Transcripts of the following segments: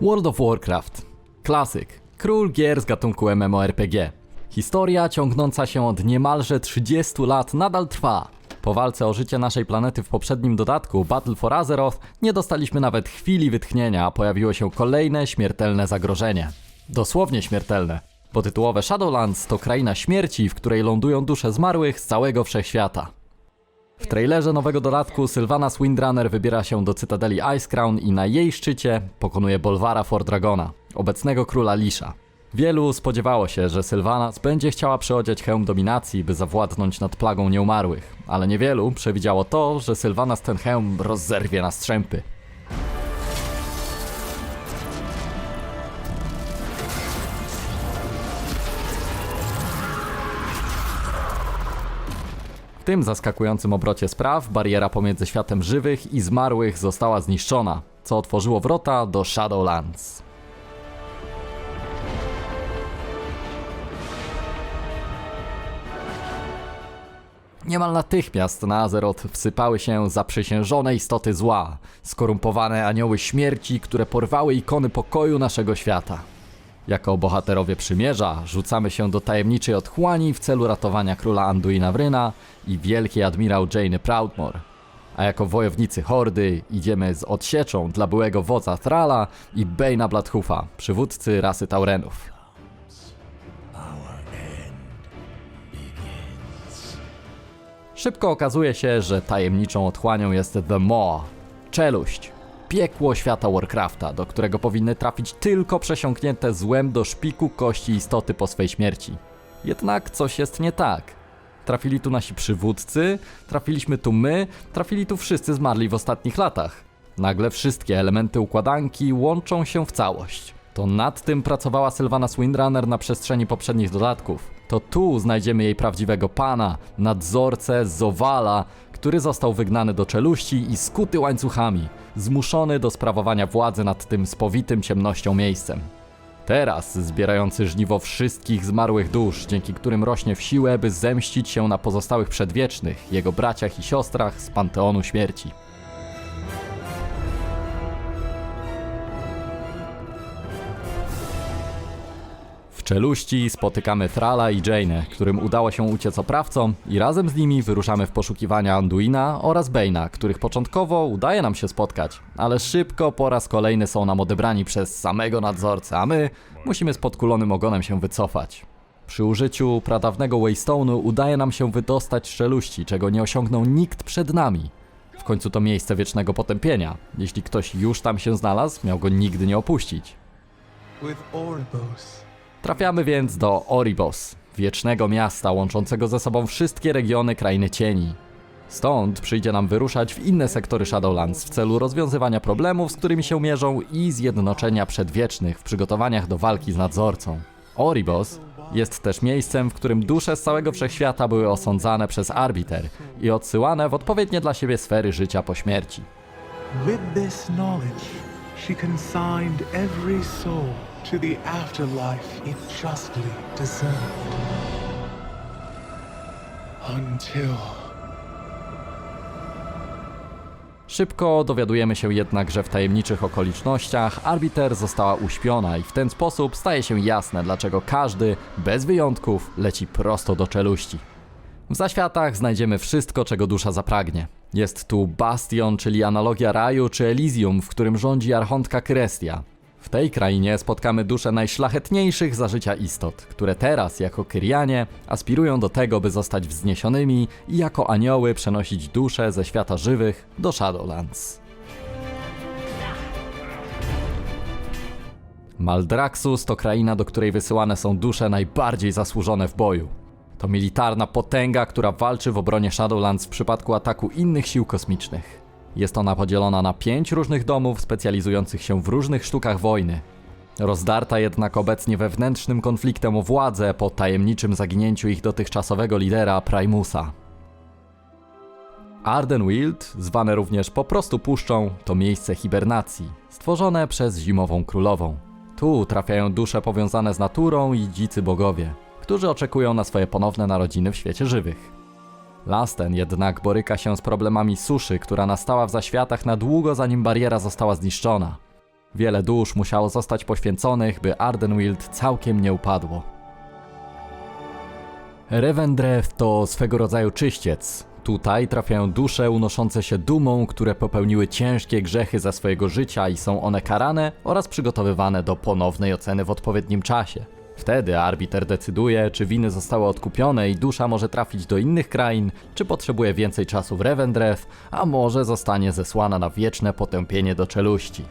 World of Warcraft. Klasyk. Król gier z gatunku MMORPG. Historia ciągnąca się od niemalże 30 lat nadal trwa. Po walce o życie naszej planety w poprzednim dodatku Battle for Azeroth nie dostaliśmy nawet chwili wytchnienia, a pojawiło się kolejne śmiertelne zagrożenie. Dosłownie śmiertelne, bo tytułowe Shadowlands to kraina śmierci, w której lądują dusze zmarłych z całego wszechświata. W trailerze nowego dodatku Sylvanas Windrunner wybiera się do Cytadeli Icecrown i na jej szczycie pokonuje Bolvara Fordragona, obecnego króla Lisza. Wielu spodziewało się, że Sylvanas będzie chciała przeodziać hełm dominacji, by zawładnąć nad plagą nieumarłych, ale niewielu przewidziało to, że Sylvanas ten hełm rozerwie na strzępy. W tym zaskakującym obrocie spraw bariera pomiędzy światem żywych i zmarłych została zniszczona, co otworzyło wrota do Shadowlands. Niemal natychmiast na Azeroth wsypały się zaprzysiężone istoty zła, skorumpowane anioły śmierci, które porwały ikony pokoju naszego świata. Jako bohaterowie przymierza rzucamy się do tajemniczej otchłani w celu ratowania króla Anduina Wryna i wielkiej admirał Jane Proudmore. A jako wojownicy Hordy idziemy z odsieczą dla byłego wodza Thrala i Bane'a Bloodhoofa, przywódcy rasy Taurenów. Szybko okazuje się, że tajemniczą otchłanią jest The Maw, czeluść, piekło świata Warcrafta, do którego powinny trafić tylko przesiąknięte złem do szpiku kości istoty po swej śmierci. Jednak coś jest nie tak. Trafili tu nasi przywódcy, trafiliśmy tu my, trafili tu wszyscy zmarli w ostatnich latach. Nagle wszystkie elementy układanki łączą się w całość. To nad tym pracowała Sylvana Windrunner na przestrzeni poprzednich dodatków. To tu znajdziemy jej prawdziwego pana, nadzorcę Zowala, który został wygnany do czeluści i skuty łańcuchami, zmuszony do sprawowania władzy nad tym spowitym ciemnością miejscem. Teraz zbierający żniwo wszystkich zmarłych dusz, dzięki którym rośnie w siłę, by zemścić się na pozostałych przedwiecznych, jego braciach i siostrach z Panteonu Śmierci. W czeluści spotykamy Thrala i Jane'ę, którym udało się uciec oprawcom i razem z nimi wyruszamy w poszukiwania Anduina oraz Bane'a, których początkowo udaje nam się spotkać, ale szybko po raz kolejny są nam odebrani przez samego nadzorcę, a my musimy z podkulonym ogonem się wycofać. Przy użyciu pradawnego Waystone'u udaje nam się wydostać z czeluści, czego nie osiągnął nikt przed nami. W końcu to miejsce wiecznego potępienia. Jeśli ktoś już tam się znalazł, miał go nigdy nie opuścić. with Oribos. Trafiamy więc do Oribos, wiecznego miasta łączącego ze sobą wszystkie regiony krainy cieni. Stąd przyjdzie nam wyruszać w inne sektory Shadowlands w celu rozwiązywania problemów, z którymi się mierzą i zjednoczenia przedwiecznych w przygotowaniach do walki z nadzorcą. Oribos jest też miejscem, w którym dusze z całego wszechświata były osądzane przez arbiter i odsyłane w odpowiednie dla siebie sfery życia po śmierci. With this knowledge, she consigned every soul to the afterlife it justly deserved. Until Szybko dowiadujemy się jednak, że w tajemniczych okolicznościach arbiter została uśpiona i w ten sposób staje się jasne, dlaczego każdy, bez wyjątków, leci prosto do czeluści. W zaświatach znajdziemy wszystko, czego dusza zapragnie. Jest tu bastion, czyli analogia raju czy Elysium, w którym rządzi archontka Kryestia. W tej krainie spotkamy dusze najszlachetniejszych za życia istot, które teraz, jako Kyrianie, aspirują do tego, by zostać wzniesionymi i jako anioły przenosić dusze ze świata żywych do Shadowlands. Maldraxus to kraina, do której wysyłane są dusze najbardziej zasłużone w boju. To militarna potęga, która walczy w obronie Shadowlands w przypadku ataku innych sił kosmicznych. Jest ona podzielona na pięć różnych domów specjalizujących się w różnych sztukach wojny. Rozdarta jednak obecnie wewnętrznym konfliktem o władzę po tajemniczym zaginięciu ich dotychczasowego lidera Primusa. Ardenwild, zwane również po prostu puszczą, to miejsce hibernacji, stworzone przez Zimową Królową. Tu trafiają dusze powiązane z naturą i dzicy bogowie, którzy oczekują na swoje ponowne narodziny w świecie żywych. Lasten jednak boryka się z problemami suszy, która nastała w zaświatach na długo zanim bariera została zniszczona. Wiele dusz musiało zostać poświęconych, by Ardenwild całkiem nie upadło. Revendreth to swego rodzaju czyściec. Tutaj trafiają dusze unoszące się dumą, które popełniły ciężkie grzechy za swojego życia i są one karane oraz przygotowywane do ponownej oceny w odpowiednim czasie. Wtedy arbiter decyduje, czy winy zostały odkupione i dusza może trafić do innych krain, czy potrzebuje więcej czasu w Revendreth, a może zostanie zesłana na wieczne potępienie do czeluści.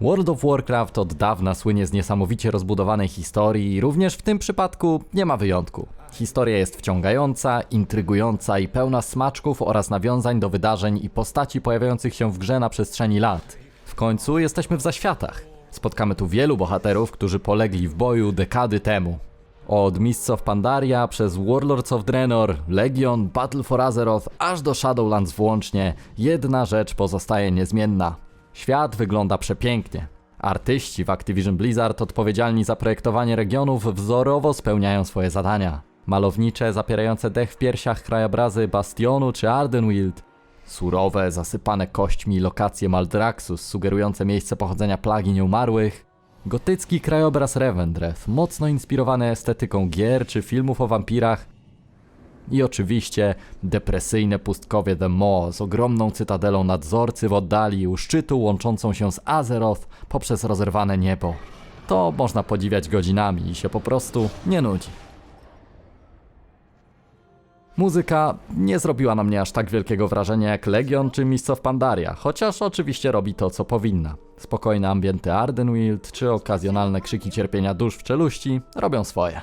World of Warcraft od dawna słynie z niesamowicie rozbudowanej historii i również w tym przypadku nie ma wyjątku. Historia jest wciągająca, intrygująca i pełna smaczków oraz nawiązań do wydarzeń i postaci pojawiających się w grze na przestrzeni lat. W końcu jesteśmy w zaświatach. Spotkamy tu wielu bohaterów, którzy polegli w boju dekady temu. Od Mists of Pandaria przez Warlords of Draenor, Legion, Battle for Azeroth, aż do Shadowlands włącznie, jedna rzecz pozostaje niezmienna. Świat wygląda przepięknie. Artyści w Activision Blizzard odpowiedzialni za projektowanie regionów wzorowo spełniają swoje zadania. Malownicze, zapierające dech w piersiach krajobrazy Bastionu czy Ardenwild, surowe, zasypane kośćmi lokacje Maldraxus sugerujące miejsce pochodzenia plagi nieumarłych, gotycki krajobraz Revendreth, mocno inspirowany estetyką gier czy filmów o wampirach, i oczywiście depresyjne pustkowie The Maw z ogromną cytadelą nadzorcy w oddali u szczytu łączącą się z Azeroth poprzez rozerwane niebo. To można podziwiać godzinami i się po prostu nie nudzi. Muzyka nie zrobiła na mnie aż tak wielkiego wrażenia jak Legion czy Mists Pandaria, chociaż oczywiście robi to, co powinna. Spokojne ambienty Ardenwild czy okazjonalne krzyki cierpienia dusz w czeluści robią swoje.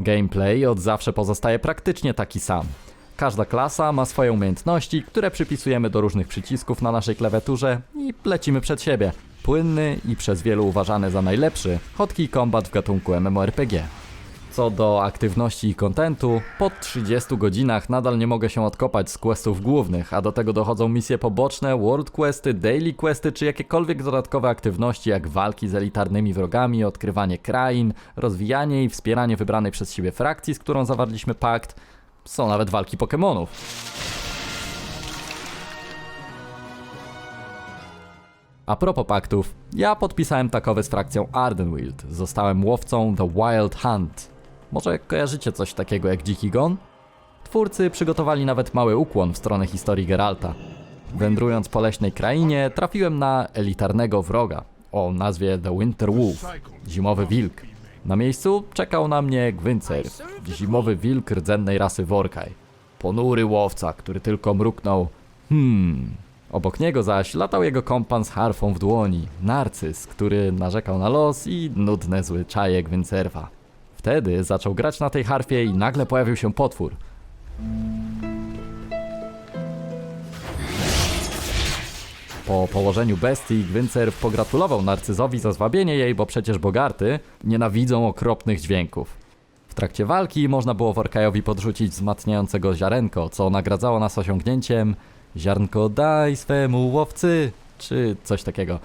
Gameplay od zawsze pozostaje praktycznie taki sam. Każda klasa ma swoje umiejętności, które przypisujemy do różnych przycisków na naszej klawiaturze i lecimy przed siebie. Płynny i przez wielu uważany za najlepszy hotkey combat w gatunku MMORPG. Co do aktywności i kontentu, po 30 godzinach nadal nie mogę się odkopać z questów głównych, a do tego dochodzą misje poboczne, world questy, daily questy czy jakiekolwiek dodatkowe aktywności jak walki z elitarnymi wrogami, odkrywanie krain, rozwijanie i wspieranie wybranej przez siebie frakcji, z którą zawarliśmy pakt. Są nawet walki Pokémonów. A propos paktów, ja podpisałem takowy z frakcją Ardenwild. Zostałem łowcą The Wild Hunt. Może kojarzycie coś takiego jak Dziki Gon? Twórcy przygotowali nawet mały ukłon w stronę historii Geralta. Wędrując po leśnej krainie, trafiłem na elitarnego wroga o nazwie The Winter Wolf, zimowy wilk. Na miejscu czekał na mnie Gwyncer, zimowy wilk rdzennej rasy Workaj. Ponury łowca, który tylko mruknął Hmm. Obok niego zaś latał jego kompan z harfą w dłoni, Narcyz, który narzekał na los i nudne zwyczaje Gwyncerwa. Wtedy zaczął grać na tej harfie i nagle pojawił się potwór. Po położeniu bestii Gwyncerw pogratulował Narcyzowi za zwabienie jej, bo przecież bogarty nienawidzą okropnych dźwięków. W trakcie walki można było Workajowi podrzucić wzmacniającego ziarenko, co nagradzało nas osiągnięciem ziarnko daj swemu łowcy, czy coś takiego.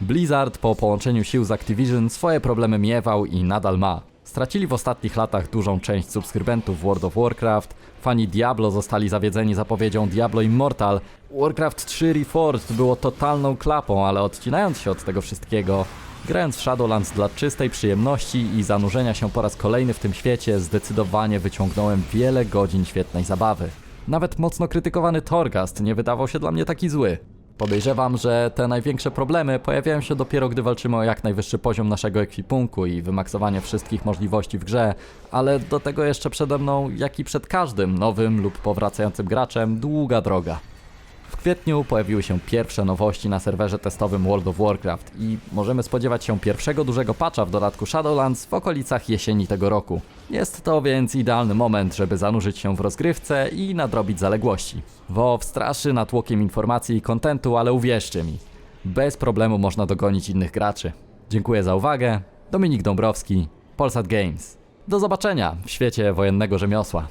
Blizzard po połączeniu sił z Activision swoje problemy miewał i nadal ma. Stracili w ostatnich latach dużą część subskrybentów World of Warcraft, fani Diablo zostali zawiedzeni zapowiedzią Diablo Immortal, Warcraft 3 Reforged było totalną klapą, ale odcinając się od tego wszystkiego, grając w Shadowlands dla czystej przyjemności i zanurzenia się po raz kolejny w tym świecie, zdecydowanie wyciągnąłem wiele godzin świetnej zabawy. Nawet mocno krytykowany Torghast nie wydawał się dla mnie taki zły. Podejrzewam, że te największe problemy pojawiają się dopiero, gdy walczymy o jak najwyższy poziom naszego ekwipunku i wymaksowanie wszystkich możliwości w grze, ale do tego jeszcze przede mną, jak i przed każdym nowym lub powracającym graczem, długa droga. W kwietniu pojawiły się pierwsze nowości na serwerze testowym World of Warcraft i możemy spodziewać się pierwszego dużego patcha w dodatku Shadowlands w okolicach jesieni tego roku. Jest to więc idealny moment, żeby zanurzyć się w rozgrywce i nadrobić zaległości. WoW straszy natłokiem informacji i kontentu, ale uwierzcie mi, bez problemu można dogonić innych graczy. Dziękuję za uwagę, Dominik Dąbrowski, Polsat Games. Do zobaczenia w świecie wojennego rzemiosła.